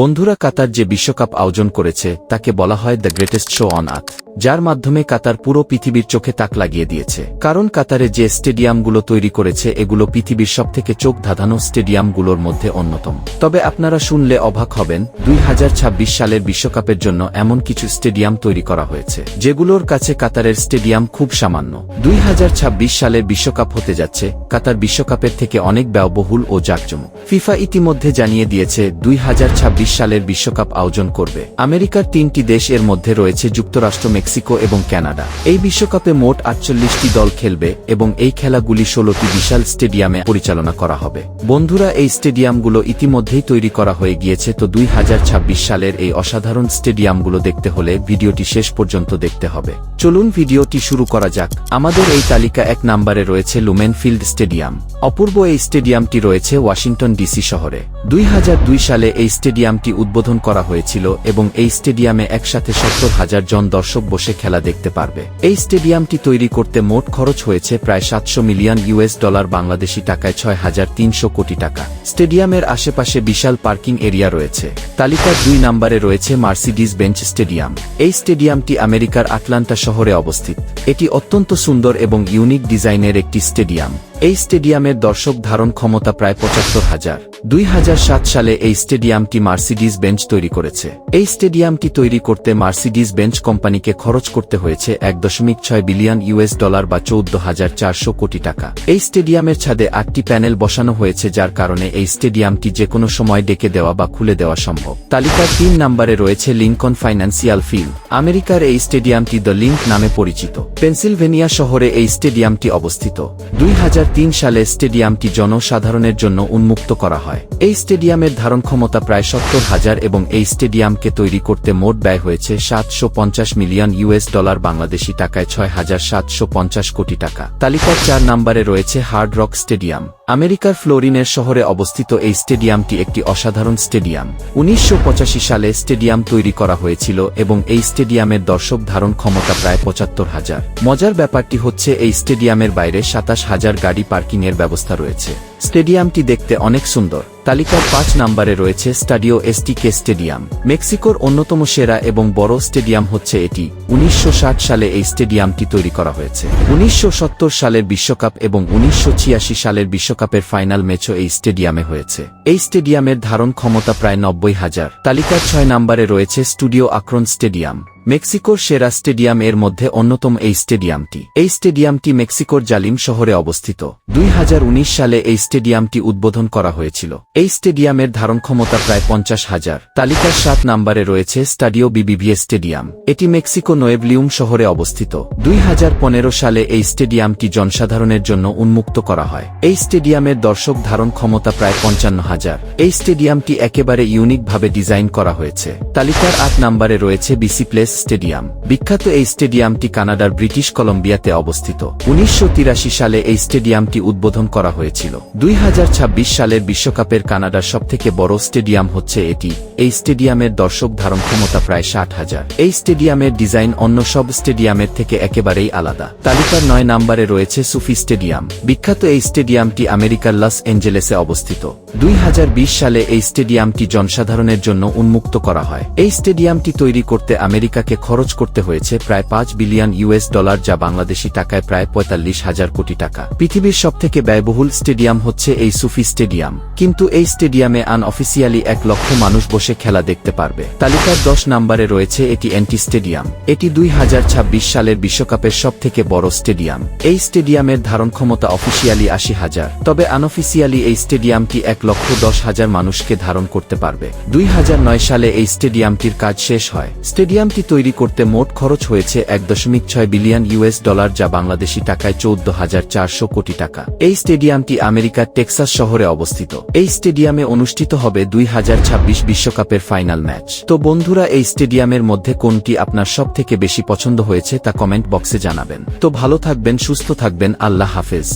বন্ধুরা কাতার যে বিশ্বকাপ আয়োজন করেছে, তাকে বলা হয় the greatest show on earth যার মাধ্যমে কাতার পুরো পৃথিবীর চোখে তাক লাগিয়ে দিয়েছে। কারণ কাতারে যে স্টেডিয়ামগুলো তৈরি করেছে, এগুলো পৃথিবীর সবথেকে চোখ ধাঁধানো স্টেডিয়ামগুলোর মধ্যে অন্যতম। তবে আপনারা শুনলে অবাক হবেন, দুই হাজার ছাব্বিশ সালের বিশ্বকাপের জন্য এমন কিছু স্টেডিয়াম তৈরি করা হয়েছে, যেগুলোর কাছে কাতারের স্টেডিয়াম খুব সামান্য। দুই হাজার ছাব্বিশ সালের বিশ্বকাপ হতে যাচ্ছে, কাতার বিশ্বকাপের থেকে অনেক ব্যয়বহুল ও জাঁকজমক। ফিফা ইতিমধ্যে জানিয়ে দিয়েছে, দুই হাজার ছাব্বিশ সালের বিশ্বকাপ আয়োজন করবে। আমেরিকার তিনটি দেশ এর মধ্যে রয়েছে যুক্তরাষ্ট্র, মেক্সিকো এবং কানাডা। এই বিশ্বকাপে মোট আটচল্লিশটি দল খেলবে এবং এই খেলাগুলি ষোলোটি বিশাল স্টেডিয়ামে পরিচালনা করা হবে। বন্ধুরা, এই স্টেডিয়ামগুলো ইতিমধ্যেই তৈরি করা হয়ে গিয়েছে, তো দুই হাজার ছাব্বিশ সালের এই অসাধারণ স্টেডিয়ামগুলো দেখতে হলে ভিডিওটি শেষ পর্যন্ত দেখতে হবে। চলুন ভিডিওটি শুরু করা যাক। আমাদের এই তালিকা এক নম্বরে রয়েছে লুমেন ফিল্ড স্টেডিয়াম অপূর্ব এই স্টেডিয়ামটি রয়েছে ওয়াশিংটন ডিসি শহরে। দুই হাজার দুই সালে এই স্টেডিয়ামটি উদ্বোধন করা হয়েছিল এবং এই স্টেডিয়ামে একসাথে সত্তর হাজার জন দর্শক বসে খেলা দেখতে পারবে। এই স্টেডিয়ামটি তৈরি করতে মোট খরচ হয়েছে প্রায় সাতশো মিলিয়ন ইউএস ডলার বাংলাদেশি টাকায় ছয় হাজার তিনশো কোটি টাকা। স্টেডিয়ামের আশেপাশে বিশাল পার্কিং এরিয়া রয়েছে। তালিকার দুই নম্বরে রয়েছে মার্সিডিস বেঞ্চ স্টেডিয়াম। এই স্টেডিয়ামটি আমেরিকার আটলান্টা শহরে অবস্থিত। এটি অত্যন্ত সুন্দর এবং ইউনিক ডিজাইনের একটি স্টেডিয়াম। এই স্টেডিয়ামের দর্শক ধারণ ক্ষমতা প্রায় পঁচাত্তর হাজার। দুই সালে এই স্টেডিয়ামটি মার্সিডিজ বেঞ্চ তৈরি করেছে। এই স্টেডিয়ামটি তৈরি করতে মার্সিডিজ বেঞ্চ কোম্পানিকে খরচ করতে হয়েছে এক দশমিক ছয় বিলিয়ন ইউএস ডলার বা চৌদ্দ হাজার চারশো কোটি টাকা। এই স্টেডিয়ামের ছাদে আটটি প্যানেল বসানো হয়েছে যার কারণে এই স্টেডিয়ামটি যে কোনো সময় ডেকে দেওয়া বা খুলে দেওয়া সম্ভব। তালিকার তিন নম্বরে রয়েছে লিঙ্কন ফাইন্যান্সিয়াল ফিল্ড। আমেরিকার এই স্টেডিয়ামটি দ্য লিঙ্ক নামে পরিচিত। পেনসিলভেনিয়া শহরে এই স্টেডিয়ামটি অবস্থিত। দুই হাজার সালে স্টেডিয়ামটি জনসাধারণের জন্য উন্মুক্ত করা হয়। এই স্টেডিয়ামের ধারণ ক্ষমতা প্রায় সত্তর হাজার এবং এই স্টেডিয়ামকে তৈরি করতে মোট ব্যয় হয়েছে সাতশো পঞ্চাশ মিলিয়ন ইউএস ডলার বাংলাদেশি টাকায় ছয় হাজার সাতশো পঞ্চাশ কোটি টাকা। তালিকার চার নম্বরে রয়েছে হার্ড রক স্টেডিয়াম। আমেরিকার ফ্লোরিনের শহরে অবস্থিত এই স্টেডিয়ামটি একটি অসাধারণ স্টেডিয়াম। উনিশশো পঁচাশি সালে স্টেডিয়াম তৈরি করা হয়েছিল এবং এই স্টেডিয়ামের দর্শক ধারণ ক্ষমতা প্রায় পঁচাত্তর হাজার। মজার ব্যাপারটি হচ্ছে এই স্টেডিয়ামের বাইরে সাতাশ হাজার গাড়ি পার্কিংয়ের ব্যবস্থা রয়েছে। স্টেডিয়ামটি দেখতে অনেক সুন্দর। তালিকার পাঁচ নম্বরে রয়েছে স্টাডিও এসটিকে স্টেডিয়াম। মেক্সিকোর অন্যতম সেরা এবং বড় স্টেডিয়াম হচ্ছে এটি। উনিশশো ষাট সালে এই স্টেডিয়ামটি তৈরি করা হয়েছে। উনিশশো সত্তর সালের বিশ্বকাপ এবং উনিশশো ছিয়াশি সালের বিশ্বকাপের ফাইনাল ম্যাচও এই স্টেডিয়ামে হয়েছে। এই স্টেডিয়ামের ধারণ ক্ষমতা প্রায় নব্বই হাজার। তালিকার ছয় নম্বরে রয়েছে স্টুডিও আক্রন স্টেডিয়াম। মেক্সিকোর সেরা স্টেডিয়াম এর মধ্যে অন্যতম এই স্টেডিয়ামটি। এই স্টেডিয়ামটি মেক্সিকোর জালিম শহরে অবস্থিত। দুই হাজার উনিশ সালে এই স্টেডিয়ামটি উদ্বোধন করা হয়েছিল। এই স্টেডিয়ামের ধারণ ক্ষমতা প্রায় পঞ্চাশ হাজার। তালিকার সাত নম্বরে রয়েছে স্টাডিও বিবিভিএ স্টেডিয়াম। এটি মেক্সিকো নোয়েভলিউম শহরে অবস্থিত। দুই হাজার পনেরো সালে এই স্টেডিয়ামটি জনসাধারণের জন্য উন্মুক্ত করা হয়। এই স্টেডিয়ামের দর্শক ধারণ ক্ষমতা প্রায় পঞ্চান্ন হাজার। এই স্টেডিয়ামটি একেবারে ইউনিকভাবে ডিজাইন করা হয়েছে। তালিকার আট নম্বরে রয়েছে বিসি প্লেস স্টেডিয়াম। বিখ্যাত এই স্টেডিয়ামটি কানাডার ব্রিটিশ কলম্বিয়াতে অবস্থিত। উনিশশো তিরাশি সালে এই স্টেডিয়ামটি উদ্বোধন করা হয়েছিল। দুই সালের বিশ্বকাপের কানাডার সবথেকে বড় স্টেডিয়াম হচ্ছে এটি। এই স্টেডিয়ামের দর্শক ধারণ ক্ষমতা প্রায় ষাট হাজার। এই স্টেডিয়ামের ডিজাইন অন্য সব স্টেডিয়ামের থেকে একেবারেই আলাদা। তালিকার নয় নম্বরে রয়েছে সুফি স্টেডিয়াম। বিখ্যাত এই স্টেডিয়ামটি আমেরিকার লস এঞ্জেলেসে অবস্থিত। দুই হাজার বিশ সালে এই স্টেডিয়ামটি জনসাধারণের জন্য উন্মুক্ত করা হয়। এই স্টেডিয়ামটি তৈরি করতে আমেরিকাকে খরচ করতে হয়েছে প্রায় পাঁচ বিলিয়ন ইউএস ডলার যা বাংলাদেশি টাকায় প্রায় পঁয়তাল্লিশ হাজার কোটি টাকা। পৃথিবীর সবথেকে ব্যয়বহুল স্টেডিয়াম হচ্ছে এই সুফি স্টেডিয়াম। কিন্তু এই স্টেডিয়ামে আনঅফিসিয়ালি এক লক্ষ মানুষ বসে খেলা দেখতে পারবে। তালিকার দশ নম্বরে রয়েছে এটি অ্যান্টি স্টেডিয়াম। এটি দুই হাজার ছাব্বিশ সালের বিশ্বকাপের সবথেকে বড় স্টেডিয়াম। এই স্টেডিয়ামের ধারণ ক্ষমতা অফিসিয়ালি আশি হাজার। তবে আনঅফিসিয়ালি এই স্টেডিয়ামটি এক লক্ষ দশ হাজার মানুষকে ধারণ করতে পারবে। দুই হাজার নয় সালে এই স্টেডিয়ামটির কাজ শেষ হয়। স্টেডিয়ামটি তৈরি করতে মোট খরচ হয়েছে এক দশমিক ছয় বিলিয়ন ইউএস ডলার, যা বাংলাদেশি টাকায় চৌদ্দ হাজার চারশো কোটি টাকা। এই স্টেডিয়ামটি আমেরিকার টেক্সাস শহরে অবস্থিত। এই স্টেডিয়ামে অনুষ্ঠিত হবে দুই হাজার ছাব্বিশ বিশ্বকাপের ফাইনাল ম্যাচ। তো বন্ধুরা, এই স্টেডিয়ামের মধ্যে কোনটি আপনার সব থেকে বেশি পছন্দ হয়েছে তা কমেন্ট বক্সে জানাবেন। তো ভালো থাকবেন, সুস্থ থাকবেন, আল্লাহ হাফেজ।